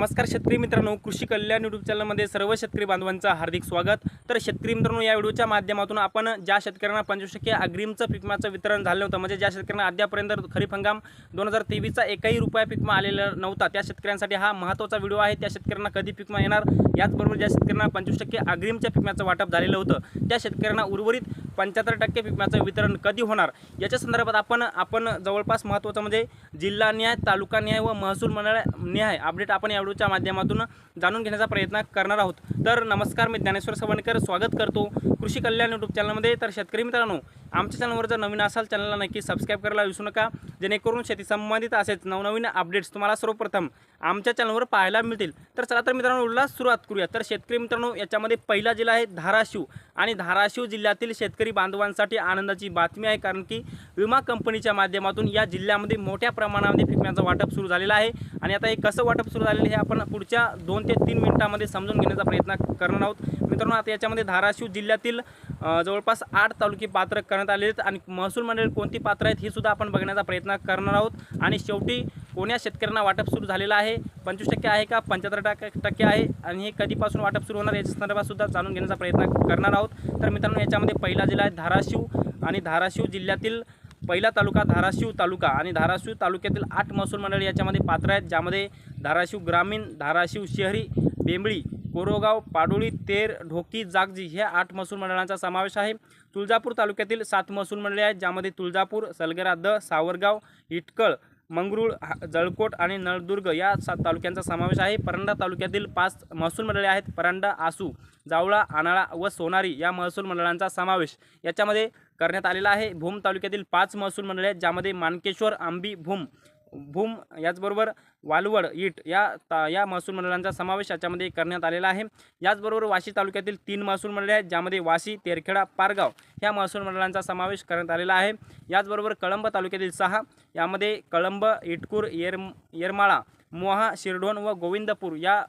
नमस्कार शेतकरी मित्रांनो कृषी कल्याण यूट्यूब चॅनलमध्ये सर्व शेतकरी बांधवांचं हार्दिक स्वागत. तर शेतकरी मित्रांनो या व्हिडिओच्या माध्यमातून आपण ज्या शेतकऱ्यांना पंचवीस टक्के अग्रिमचं पिकमाचं वितरण झालं होतं म्हणजे ज्या शेतकऱ्यांना अद्यापर्यंत खरीप हंगाम दोन हजार तेवीसचा एकही रुपया पिकमा आलेला नव्हता त्या शेतकऱ्यांसाठी हा महत्त्वाचा व्हिडिओ आहे. त्या शेतकऱ्यांना कधी पिकमा येणार? याचबरोबर ज्या शेतकऱ्यांना पंचवीस टक्के अग्रिमच्या पिकम्याचं वाटप झालेलं होतं त्या शेतकऱ्यांना उर्वरित पंच्याहत्तर टक्के विम्याचं वितरण कधी होणार? याच्या संदर्भात आपण आपण जवळपास महत्त्वाचं म्हणजे जिल्हा न्याय तालुका न्याय व महसूल मंडळ न्याय अपडेट आपण या व्हिडिओच्या माध्यमातून जाणून घेण्याचा प्रयत्न करणार आहोत. तर नमस्कार मी ज्ञानेश्वर सवणकर. स्वागत करतो कृषी कल्याण यूट्यूब चॅनलमध्ये तर शेतकरी मित्रांनो आमच्या चॅनलवर जर नवीन असाल चॅनलला नक्की सबस्क्राईब करायला विसरू नका. जेणेकरून शेती संबंधित असेच नवनवीन अपडेट्स तुम्हाला सर्वप्रथम आमच्या चॅनलवर पाहायला मिळतील. तर चला तर मित्रांनो उडला सुरुवात करूया. तर शेतकरी मित्रांनो याच्यामध्ये पहिला जिल्हा आहे धाराशिव. आणि धाराशिव जिल्ह्यातील शेतकरी बांधवांसाठी आनंदाची बातमी आहे कारण की विमा कंपनीच्या माध्यमातून या जिल्ह्यामध्ये मोठ्या प्रमाणामध्ये पिकण्याचं वाटप सुरू झालेलं आहे. आणि आता हे कसं वाटप सुरू झालेलं आहे हे आपण पुढच्या दोन ते तीन मिनिटामध्ये समजून घेण्याचा प्रयत्न करणार आहोत. मित्रांनो आता याच्यामध्ये धाराशिव जिल्ह्यातील जवळपास आठ तालुके पात्र करण्यात आले आहेत. आणि महसूल मंडळ कोणती पात्र आहेत हे सुद्धा आपण बघण्याचा प्रयत्न करणार आहोत. आणि शेवटी कोण्या शेतकऱ्यांना वाटप सुरू झालेलं आहे? पंचवीस टक्के आहे का? पंच्याहत्तर टक्के टक्के आहे? आणि हे कधीपासून वाटप सुरू होणार याच्या संदर्भात सुद्धा जाणून घेण्याचा प्रयत्न करणार आहोत. तर मित्रांनो याच्यामध्ये पहिला जिल्हा आहे धाराशिव आणि धाराशिव जिल्ह्यातील पहिला तालुका धाराशिव तालुका आणि धाराशिव तालुक्यातील आठ महसूल मंडळ याच्यामध्ये पात्र आहेत ज्यामध्ये धाराशिव ग्रामीण धाराशिव शहरी बेंबळी कोरोगाव पाडोळी तेर ढोकी जागजी ह्या आठ महसूल मंडळांचा समावेश आहे. तुळजापूर तालुक्यातील सात महसूल मंडळे आहेत ज्यामध्ये तुळजापूर सलगरा द सावरगाव इटकळ मंगरूळ हा- जळकोट आणि नळदुर्ग या सा तालुक्यांचा समावेश आहे. परंडा तालुक्यातील पाच महसूल मंडळे आहेत. परंडा आसू जावळा आनाळा व सोनारी या महसूल मंडळांचा समावेश याच्यामध्ये करण्यात आलेला आहे. भूम तालुक्यातील पाच महसूल मंडळे आहेत ज्यामध्ये मानकेश्वर आंबी भूम भूम याचबरोबर वालवड इट या ता या महसूल मंडळांचा समावेश याच्यामध्ये करण्यात आलेला आहे. याचबरोबर वाशी तालुक्यातील तीन महसूल मंडळे आहेत ज्यामध्ये वाशी तेरखेडा पारगाव ह्या महसूल मंडळांचा समावेश करण्यात आलेला आहे. याचबरोबर कळंब तालुक्यातील सहा यामध्ये कळंब इटकूर येर येरमाळा मोहा शिरढोण व गोविंदपूर या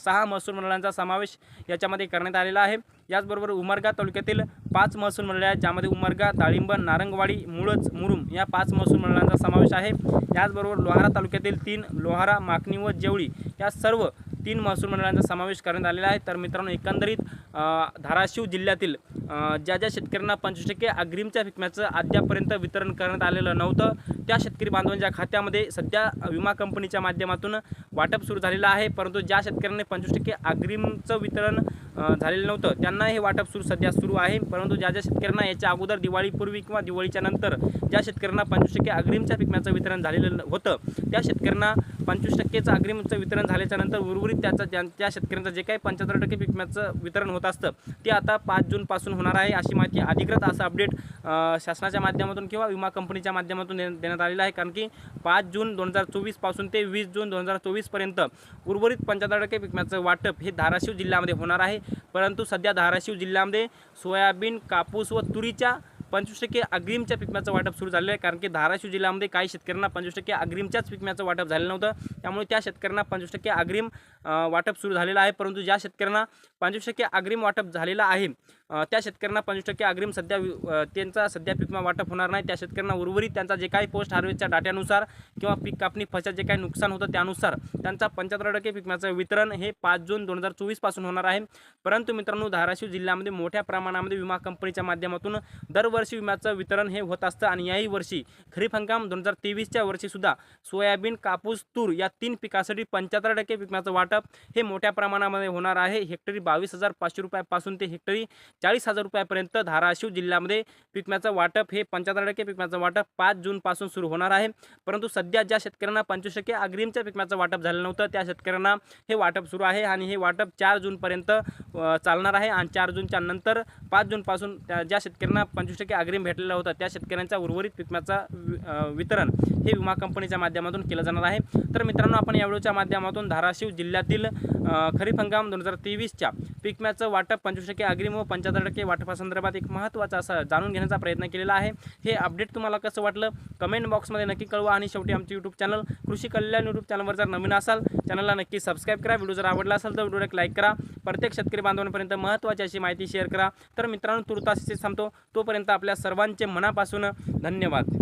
सहा महसूल मंडळांचा समावेश याच्यामध्ये करण्यात आलेला आहे. याचबरोबर उमरगा तालुक्यातील पाच महसूल मंडळे आहेत ज्यामध्ये उमरगा दाळिंब नारंगवाडी मुळच मुरुम या पाच महसूल मंडळांचा समावेश आहे. याचबरोबर लोहारा तालुक्यातील तीन लोहारा माकणी व जेवळी या सर्व तीन महसूल मंडळांचा समावेश करण्यात आलेला आहे. तर मित्रांनो एकंदरीत धाराशिव जिल्ह्यातील ज्या ज्या शेतकऱ्यांना पंचवीस टक्के अग्रिमच्या पिकम्याचं अद्यापर्यंत वितरण करण्यात आलेलं नव्हतं त्या शेतकरी बांधवांच्या खात्यामध्ये सध्या विमा कंपनीच्या माध्यमातून वाटप सुरू झालेलं आहे परंतु ज्या शेतकऱ्यांनी पंचवीस टक्के अग्रिमचं वितरण झालेलं नव्हतं त्यांना हे वाटप सुरू सध्या सुरू आहे. परंतु ज्या ज्या शेतकऱ्यांना याच्या अगोदर दिवाळीपूर्वी किंवा दिवाळीच्या नंतर ज्या शेतकऱ्यांना पंचवीस टक्के अग्रिमच्या पिकम्याचं वितरण झालेलं होतं त्या शेतकऱ्यांना पंचवीस टक्केचं अग्रिमचं वितरण झाल्याच्यानंतर उर्वरित त्याचं ज्या त्या शेतकऱ्यांचं जे काही पंच्याहत्तर टक्के पिकम्याचं वितरण होत असतं ते आता पाच जूनपासून होणार आहे अशी माहिती अधिकृत असं अपडेट शासनाच्या माध्यमातून किंवा विमा कंपनीच्या माध्यमातून देण्यात आलेलं आहे. कारण की पाच जून दोन हजार चोवीसपासून ते वीस जून दोन हजार चोवीसपर्यंत उर्वरित पंच्याहत्तर टक्के पिकम्याचं वाटप हे धाराशिव जिल्ह्यामध्ये होणार आहे. परंतु सध्या धाराशिव जिल्ह्यामध्ये सोयाबीन कापूस व तुरीच्या पंचवीस टक्के अग्रिमच्या पिकम्याचं वाटप सुरू झालेलं आहे. कारण की धाराशिव जिल्ह्यामध्ये काही शेतकऱ्यांना पंचवीस टक्के अग्रिमच्याच पिकम्याचं वाटप झालेलं नव्हतं. त्यामुळे त्या शेतकऱ्यांना पंचवीस टक्के अग्रिम वाटप सुरू झालेलं आहे. परंतु ज्या शेतकऱ्यांना पंचवीस टक्के अग्रिम वाटप झालेलं आहे त्या शेतकऱ्यांना पंचवीस टक्के अग्रिम सध्या वि- त्यांचा सध्या पिकमा वाटप होणार नाही. त्या शेतकऱ्यांना उर्वरित त्यांचा जे काही पोस्ट हार्वेस्टच्या डाट्यानुसार किंवा पीक कापणी फसत जे काही नुकसान होतं त्यानुसार त्यांचा पंच्याहत्तर टक्के पिकम्याचं वितरण हे पाच जून दोन हजार चोवीसपासून होणार आहे. परंतु मित्रांनो धाराशिव जिल्ह्यामध्ये मोठ्या प्रमाणामध्ये विमा कंपनीच्या माध्यमातून दरवर्षी विम्याचं वितरण हे होत असतं आणि याही वर्षी खरीप हंगाम दोन हजार तेवीसच्या वर्षीसुद्धा सोयाबीन कापूस तूर या तीन पिकासाठी पंच्याहत्तर टक्के पिकम्याचं वाटप हे मोठ्या प्रमाणामध्ये होणार आहे. हेक्टरी बावीस हजार पाचशे रुपयापासून ते हेक्टरी चाळीस हजार रुपयापर्यंत धाराशिव जिल्ह्यामध्ये पिकम्याचं वाटप हे पंच्याहत्तर टक्के पिकम्याचं वाटप पाच जूनपासून सुरू होणार आहे. परंतु सध्या ज्या शेतकऱ्यांना पंचवीस टक्के अग्रिमच्या पिकम्याचं वाटप झालं नव्हतं त्या शेतकऱ्यांना हे वाटप सुरू आहे आणि हे वाटप चार जूनपर्यंत चालणार आहे आणि चार जूनच्या नंतर पाच जूनपासून त्या ज्या शेतकऱ्यांना पंचवीस टक्के अग्रिम भेटलेला होता त्या शेतकऱ्यांचा उर्वरित पिकम्याचा वि- वितरण हे विमा कंपनीच्या माध्यमातून केलं जाणार आहे. तर मित्रांनो आपण या व्हिडिओच्या माध्यमातून धाराशिव जिल्ह्यातील खरीप हंगाम दोन हजार तेवीसच्या पिकम्याचं वाटप पंचवीस टक्के अग्रिम व पंच्याहत्तर टक्के वाटपासंदर्भात एक महत्त्वाचा असा जाणून घेण्याचा प्रयत्न केलेला आहे. हे अपडेट तुम्हाला कसं वाटलं? कमेंट बॉक्समध्ये नक्की कळवा आणि शेवटी आमचे यूट्यूब चॅनल कृषी कल्याण यूट्यूब चॅनलवर जर नवीन असाल चॅनलला नक्की सबस्क्राईब करा. व्हिडिओ जर आवडला असेल तर व्हिडिओला एक लाईक करा. प्रत्येक शेतकरी बांधवांपर्यंत महत्त्वाची अशी माहिती शेअर करा. तर मित्रांनो तुर्तास थांबतो. तोपर्यंत आपल्या सर्वांचे मनापासून धन्यवाद.